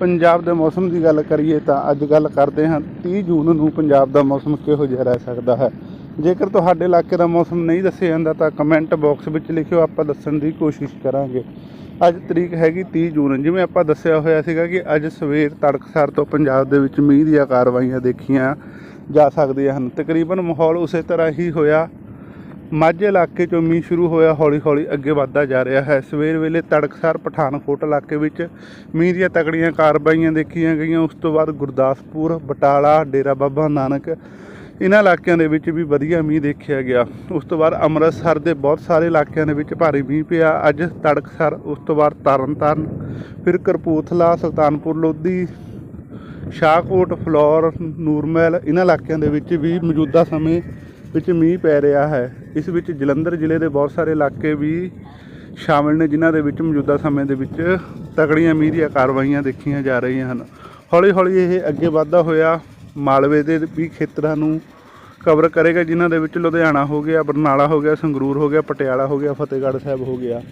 ਪੰਜਾਬ ਦੇ ਮੌਸਮ ਦੀ ਗੱਲ ਕਰੀਏ ਤਾਂ ਅੱਜ ਗੱਲ ਕਰਦੇ ਹਾਂ 30 ਜੂਨ ਨੂੰ ਪੰਜਾਬ ਦਾ ਮੌਸਮ ਕਿਹੋ ਜਿਹਾ ਰਹਿ ਸਕਦਾ ਹੈ। ਜੇਕਰ ਤੁਹਾਡੇ ਇਲਾਕੇ ਦਾ ਮੌਸਮ ਨਹੀਂ ਦੱਸਿਆ ਜਾਂਦਾ ਤਾਂ ਕਮੈਂਟ ਬਾਕਸ ਵਿੱਚ ਲਿਖਿਓ, ਆਪਾਂ ਦੱਸਣ ਦੀ ਕੋਸ਼ਿਸ਼ ਕਰਾਂਗੇ। ਅੱਜ ਤਰੀਕ ਹੈਗੀ 30 ਜੂਨ, ਜਿਵੇਂ ਆਪਾਂ ਦੱਸਿਆ ਹੋਇਆ ਸੀਗਾ ਕਿ ਅੱਜ ਸਵੇਰ ਤੜਕਸਾਰ ਤੋਂ ਪੰਜਾਬ ਦੇ ਵਿੱਚ ਮੀਂਹ ਦੀਆਂ ਕਾਰਵਾਈਆਂ ਦੇਖੀਆਂ ਜਾ ਸਕਦੀਆਂ ਹਨ। ਤਕਰੀਬਨ ਮਾਹੌਲ ਉਸੇ ਤਰ੍ਹਾਂ ਹੀ ਹੋਇਆ ਮਾਝੇ ਇਲਾਕੇ ਚੋਂ ਮੀਂਹ ਸ਼ੁਰੂ ਹੋਇਆ ਹੌਲੀ ਹੌਲੀ ਅੱਗੇ ਵੱਧਦਾ ਜਾ ਰਿਹਾ ਹੈ। ਸਵੇਰ ਵੇਲੇ ਤੜਕਸਰ ਪਠਾਨਕੋਟ ਇਲਾਕੇ ਵਿੱਚ ਮੀਂਹ ਦੀਆਂ ਤਕੜੀਆਂ ਕਾਰਵਾਈਆਂ ਦੇਖੀਆਂ ਗਈਆਂ। ਉਸ ਤੋਂ ਬਾਅਦ ਗੁਰਦਾਸਪੁਰ, ਬਟਾਲਾ, ਡੇਰਾ ਬਾਬਾ ਨਾਨਕ ਇਹਨਾਂ ਇਲਾਕਿਆਂ ਦੇ ਵਿੱਚ ਵੀ ਵਧੀਆ ਮੀਂਹ ਦੇਖਿਆ ਗਿਆ। ਉਸ ਤੋਂ ਬਾਅਦ ਅੰਮ੍ਰਿਤਸਰ ਦੇ ਬਹੁਤ ਸਾਰੇ ਇਲਾਕਿਆਂ ਦੇ ਵਿੱਚ ਭਾਰੀ ਮੀਂਹ ਪਿਆ। ਅੱਜ ਤੜਕਸਰ, ਉਸ ਤੋਂ ਬਾਅਦ ਤਰਨਤਾਰਨ, ਫਿਰ ਕਰਪੂਥਲਾ ਸੁਲਤਾਨਪੁਰ, ਲੋਧੀ, ਸ਼ਾਹਕੋਟ, ਫਲੌਰ, ਨੂਰਮਹਿਲ ਇਹਨਾਂ ਇਲਾਕਿਆਂ ਦੇ ਵਿੱਚ ਵੀ ਮੌਜੂਦਾ ਸਮੇਂ ਵਿੱਚ ਮੀਂਹ ਪੈ ਰਿਹਾ ਹੈ। ਇਸ ਵਿੱਚ ਜਲੰਧਰ ਜ਼ਿਲ੍ਹੇ ਦੇ ਬਹੁਤ ਸਾਰੇ ਇਲਾਕੇ ਵੀ ਸ਼ਾਮਿਲ ਨੇ, ਜਿਨ੍ਹਾਂ ਦੇ ਵਿੱਚ ਮੌਜੂਦਾ ਸਮੇਂ ਦੇ ਵਿੱਚ ਤਕੜੀਆਂ ਮੀਂਹ ਦੀਆਂ ਕਾਰਵਾਈਆਂ ਦੇਖੀਆਂ ਜਾ ਰਹੀਆਂ ਹਨ। ਹੌਲੀ ਹੌਲੀ ਇਹ ਅੱਗੇ ਵਧਦਾ ਹੋਇਆ ਮਾਲਵੇ ਦੇ ਵੀ ਖੇਤਰਾਂ ਨੂੰ ਕਵਰ ਕਰੇਗਾ, ਜਿਨ੍ਹਾਂ ਦੇ ਵਿੱਚ ਲੁਧਿਆਣਾ ਹੋ ਗਿਆ, ਬਰਨਾਲਾ ਹੋ ਗਿਆ, ਸੰਗਰੂਰ ਹੋ ਗਿਆ, ਪਟਿਆਲਾ ਹੋ ਗਿਆ, ਫਤਿਹਗੜ੍ਹ ਸਾਹਿਬ ਹੋ ਗਿਆ।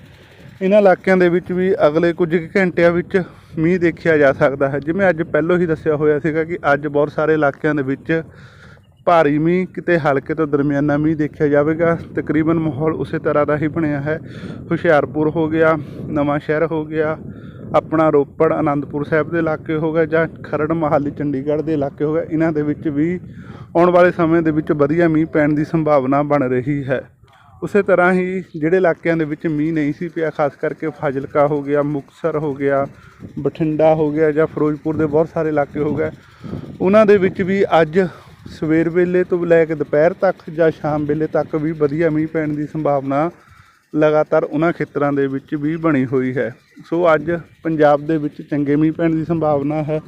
ਇਹਨਾਂ ਇਲਾਕਿਆਂ ਦੇ ਵਿੱਚ ਵੀ ਅਗਲੇ ਕੁਝ ਕੁ ਘੰਟਿਆਂ ਵਿੱਚ ਮੀਂਹ ਦੇਖਿਆ ਜਾ ਸਕਦਾ ਹੈ। ਜਿਵੇਂ ਅੱਜ ਪਹਿਲਾਂ ਹੀ ਦੱਸਿਆ ਹੋਇਆ ਸੀਗਾ ਕਿ ਅੱਜ ਬਹੁਤ ਸਾਰੇ ਇਲਾਕਿਆਂ ਦੇ ਵਿੱਚ ਭਾਰੀ ਮੀਂਹ ਕਿਤੇ ਹਲਕੇ ਤੋਂ ਦਰਮਿਆਨਾ ਮੀਂਹ ਦੇਖਿਆ ਜਾਵੇਗਾ। ਤਕਰੀਬਨ ਮਾਹੌਲ ਉਸੇ ਤਰ੍ਹਾਂ ਦਾ ਹੀ ਬਣਿਆ ਹੈ। ਹੁਸ਼ਿਆਰਪੁਰ ਹੋ ਗਿਆ, ਨਵਾਂ ਸ਼ਹਿਰ ਹੋ ਗਿਆ, ਆਪਣਾ ਰੋਪੜ ਆਨੰਦਪੁਰ ਸਾਹਿਬ ਦੇ ਇਲਾਕੇ ਹੋ ਗਏ ਜਾਂ ਖਰੜ, ਮਹਾਲੀ, ਚੰਡੀਗੜ੍ਹ ਦੇ ਇਲਾਕੇ ਹੋ ਗਏ, ਇਹਨਾਂ ਦੇ ਵਿੱਚ ਵੀ ਆਉਣ ਵਾਲੇ ਸਮੇਂ ਦੇ ਵਿੱਚ ਵਧੀਆ ਮੀਂਹ ਪੈਣ ਦੀ ਸੰਭਾਵਨਾ ਬਣ ਰਹੀ ਹੈ। ਉਸੇ ਤਰ੍ਹਾਂ ਹੀ ਜਿਹੜੇ ਇਲਾਕਿਆਂ ਦੇ ਵਿੱਚ ਮੀਂਹ ਨਹੀਂ ਸੀ ਪਿਆ, ਖਾਸ ਕਰਕੇ ਫਾਜ਼ਿਲਕਾ ਹੋ ਗਿਆ, ਮੁਕਤਸਰ ਹੋ ਗਿਆ, ਬਠਿੰਡਾ ਹੋ ਗਿਆ ਜਾਂ ਫਿਰੋਜ਼ਪੁਰ ਦੇ ਬਹੁਤ ਸਾਰੇ ਇਲਾਕੇ ਹੋ ਗਏ, ਉਹਨਾਂ ਦੇ ਵਿੱਚ ਵੀ ਅੱਜ ਸਵੇਰ ਵੇਲੇ ਤੋਂ ਲੈ ਕੇ ਦੁਪਹਿਰ ਤੱਕ ਜਾਂ ਸ਼ਾਮ ਵੇਲੇ ਤੱਕ ਵੀ ਵਧੀਆ ਮੀਂਹ ਪੈਣ ਦੀ ਸੰਭਾਵਨਾ ਲਗਾਤਾਰ ਉਹਨਾਂ ਖੇਤਰਾਂ ਦੇ ਵਿੱਚ ਵੀ ਬਣੀ ਹੋਈ ਹੈ। ਸੋ ਅੱਜ ਪੰਜਾਬ ਦੇ ਵਿੱਚ ਚੰਗੇ ਮੀਂਹ ਪੈਣ ਦੀ ਸੰਭਾਵਨਾ ਹੈ।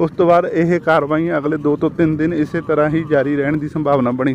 ਉਸ ਤੋਂ ਬਾਅਦ ਇਹ ਕਾਰਵਾਈਆਂ ਅਗਲੇ 2 ਤੋਂ 3 ਦਿਨ ਇਸੇ ਤਰ੍ਹਾਂ ਹੀ ਜਾਰੀ ਰਹਿਣ ਦੀ ਸੰਭਾਵਨਾ ਬਣੀ ਹੋਈ